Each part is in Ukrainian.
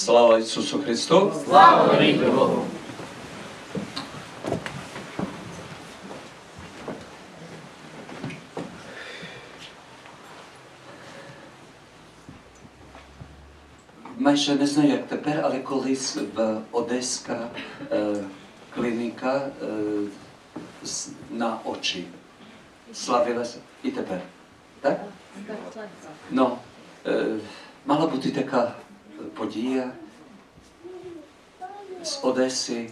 Слава Ісусу Христу! Слава Богу! Майже не знаю, як тепер, але колись в Одеська е, клініка е, на очі славилася і тепер. Так? Ну, е, мала бути така подія з Одеси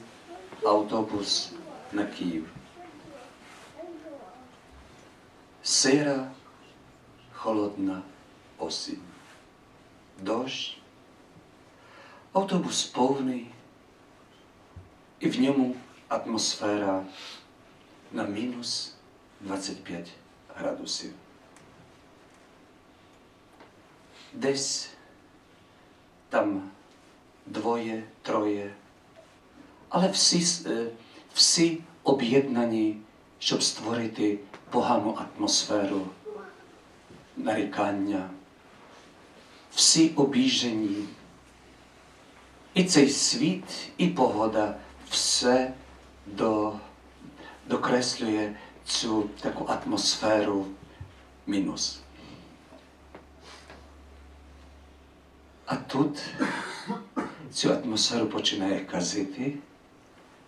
автобус на Київ. Сира, холодна осінь. Дощ. Автобус повний, і в ньому атмосфера на мінус 25 градусів. Десь там двоє, троє, але всі, е, всі об'єднані, щоб створити погану атмосферу, нарікання, всі обіжені. І цей світ, і погода все до, докреслює цю таку атмосферу мінус. А тут цю атмосферу починає казити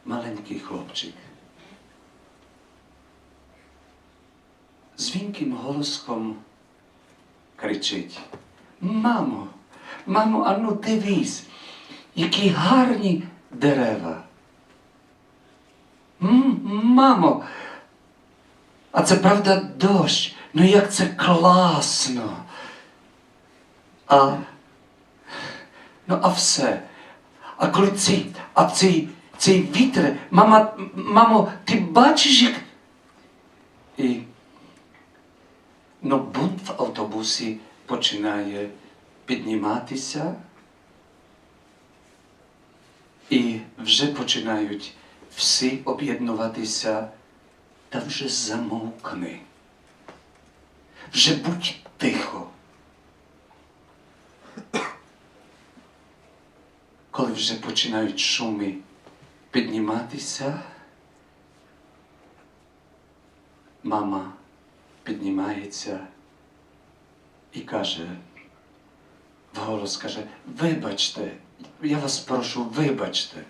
маленький хлопчик. Дзвінким голоском кричить: Мамо, мамо, ану дивись, які гарні дерева. Мамо, а це правда дощ. Ну як це класно. А, ну, а все. А коли цей, а цей, цей вітер, мама, мамо, ти бачиш, як. І ну, бунт в автобусі починає підніматися. І вже починають всі об'єднуватися, та вже замовкни. Вже будь тихо. Коли вже починають шуми підніматися, мама піднімається і каже, вголос каже, вибачте, я вас прошу, вибачте.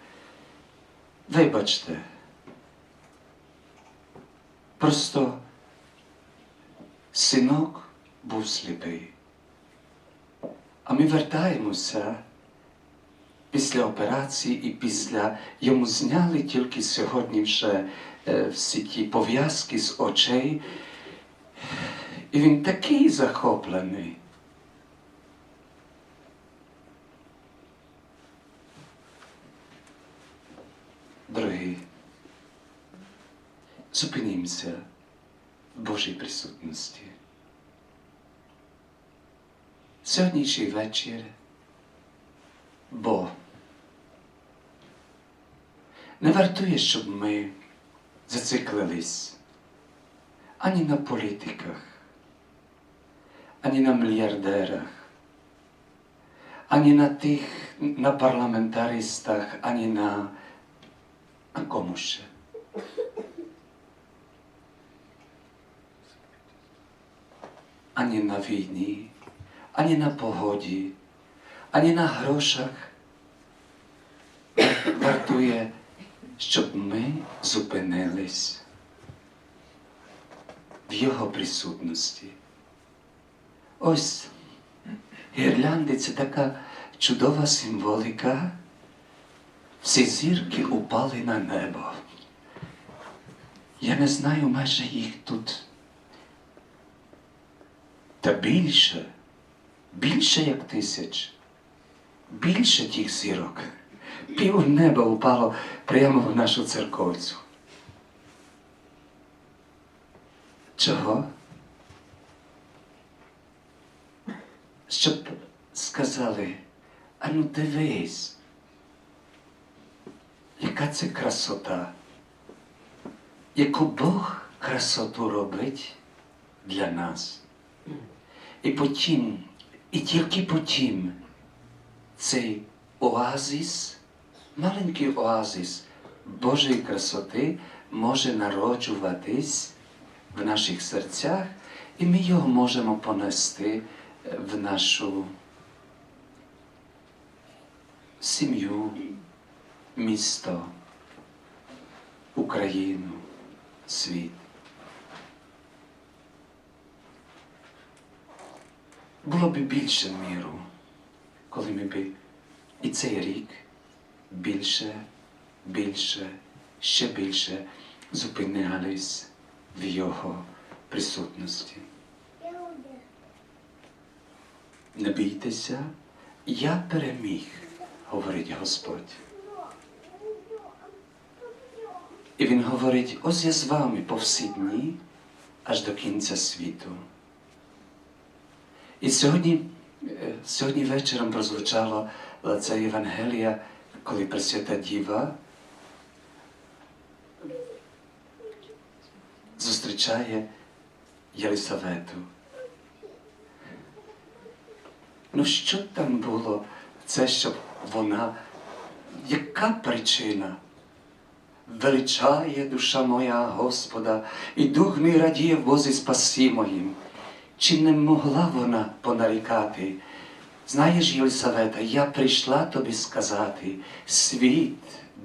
Вибачте. Просто синок був сліпий. А ми вертаємося після операції і після йому зняли тільки сьогодні вже е, всі ті пов'язки з очей. І він такий захоплений. Дорогі, зупинімося в Божій присутності. Сьогоднішній вечір Бог не вартує, щоб ми зациклились ані на політиках, ані на мільярдерах, ані на тих, на парламентаристах, ані на а кому ще? Ані на війні, ані на погоді, ані на грошах. Вартує, щоб ми зупинились в Його присутності. Ось гірлянди це така чудова символіка. Всі зірки упали на небо. Я не знаю майже їх тут. Та більше, більше як тисяч, більше тих зірок. Пів неба упало прямо в нашу церковцю. Чого? Щоб сказали, ану дивись. Яка це красота, яку Бог красоту робить для нас. І потім, і тільки потім цей оазис, маленький оазис Божої красоти може народжуватись в наших серцях, і ми його можемо понести е, в нашу сім'ю, місто, Україну, світ. Було б більше міру, коли ми б і цей рік більше, більше, ще більше зупинялись в Його присутності. Не бійтеся, я переміг, говорить Господь. І Він говорить, ось я з вами по всі дні, аж до кінця світу. І сьогодні, е, сьогодні вечором прозвучало це Євангелія, коли Пресвята Діва зустрічає Єлисавету. Ну що там було? Це щоб вона, яка причина? Величає душа моя Господа, і дух мій радіє в Бозі спасі моїм. Чи не могла вона понарікати? Знаєш, Єлисавета, я прийшла тобі сказати, світ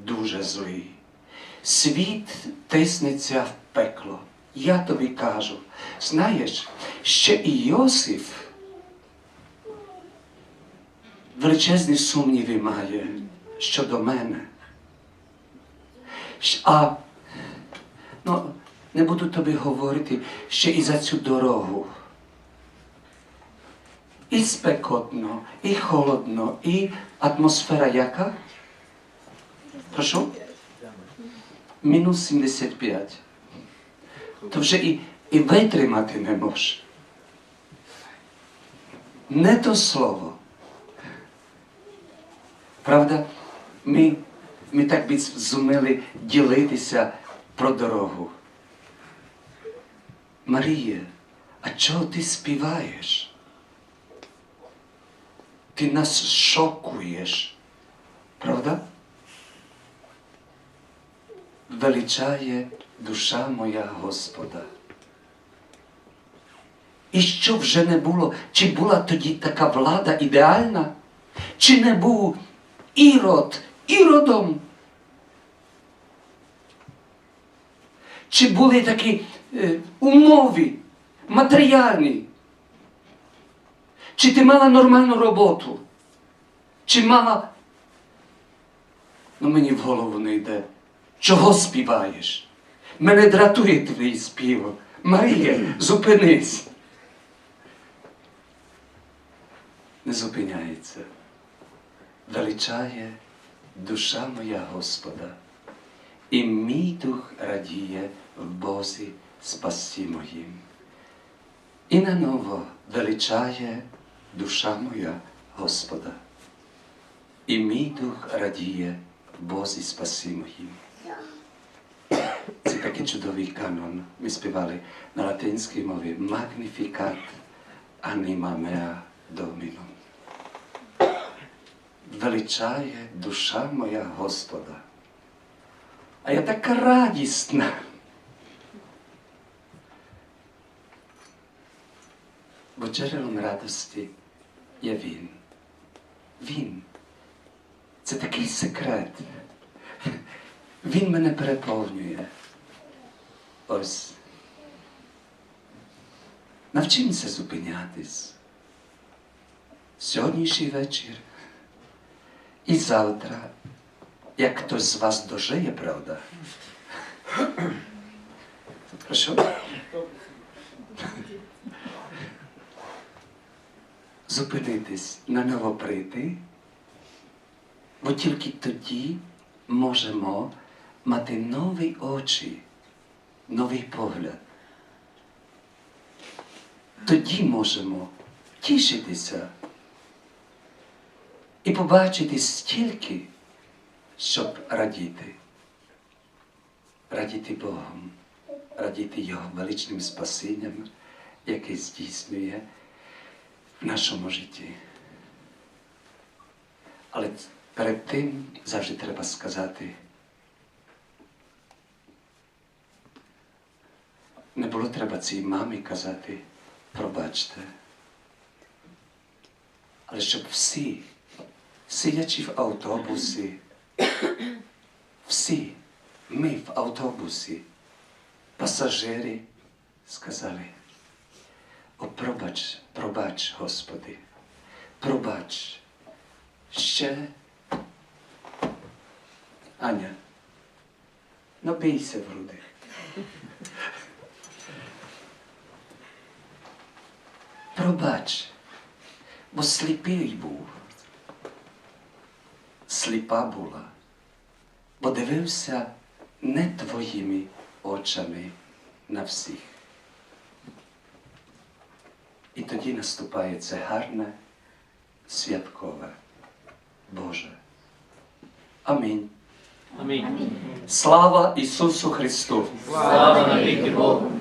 дуже злий, світ тиснеться в пекло. Я тобі кажу, знаєш, ще і Йосиф величезні сумніви має щодо мене. А ну, не буду тобі говорити ще і за цю дорогу. І спекотно, і холодно, і атмосфера яка? Прошу? Мінус 75. То вже і, і витримати не може. Не то слово. Правда, ми, ми так би зуміли ділитися про дорогу. Марія, а чого ти співаєш? Ти нас шокуєш, правда? Величає душа моя Господа. І що вже не було, чи була тоді така влада ідеальна, чи не був ірод іродом? Чи були такі е, умови матеріальні? Чи ти мала нормальну роботу? Чи мала. Ну мені в голову не йде. Чого співаєш? Мене дратує твій співок. Марія, зупинись. Не зупиняється. Величає душа моя Господа, і мій дух радіє в Бозі спасі моїм. І наново величає душа моя Господа, і мій дух радіє Бозі спасі моїм. Це такий чудовий канон. Ми співали на латинській мові Magnificat anima mea Dominum. Величає душа моя Господа. А я така радісна. Бо джерелом радості є він. Він. Це такий секрет. Він мене переповнює. Ось. Навчимося зупинятись. Сьогоднішній вечір і завтра, як хтось з вас дожиє, правда? Хорошо? Зупинитись, наново прийти, бо тільки тоді можемо мати нові очі, новий погляд. Тоді можемо тішитися і побачити стільки, щоб радіти. Радіти Богом, радіти Його величним спасінням, яке здійснює в нашому житті. Але перед тим завжди треба сказати. Не було треба цій мамі казати, пробачте. Але щоб всі, сидячи в автобусі, всі ми в автобусі, пасажири, сказали, о, пробач, пробач, Господи, пробач. Ще. Аня, набийся в груди. Пробач, бо сліпий був, сліпа була, бо дивився не твоїми очами на всіх. І тоді наступає це гарне, святкове, Боже. Амінь. Амінь. Слава Ісусу Христу! Слава навіки Богу.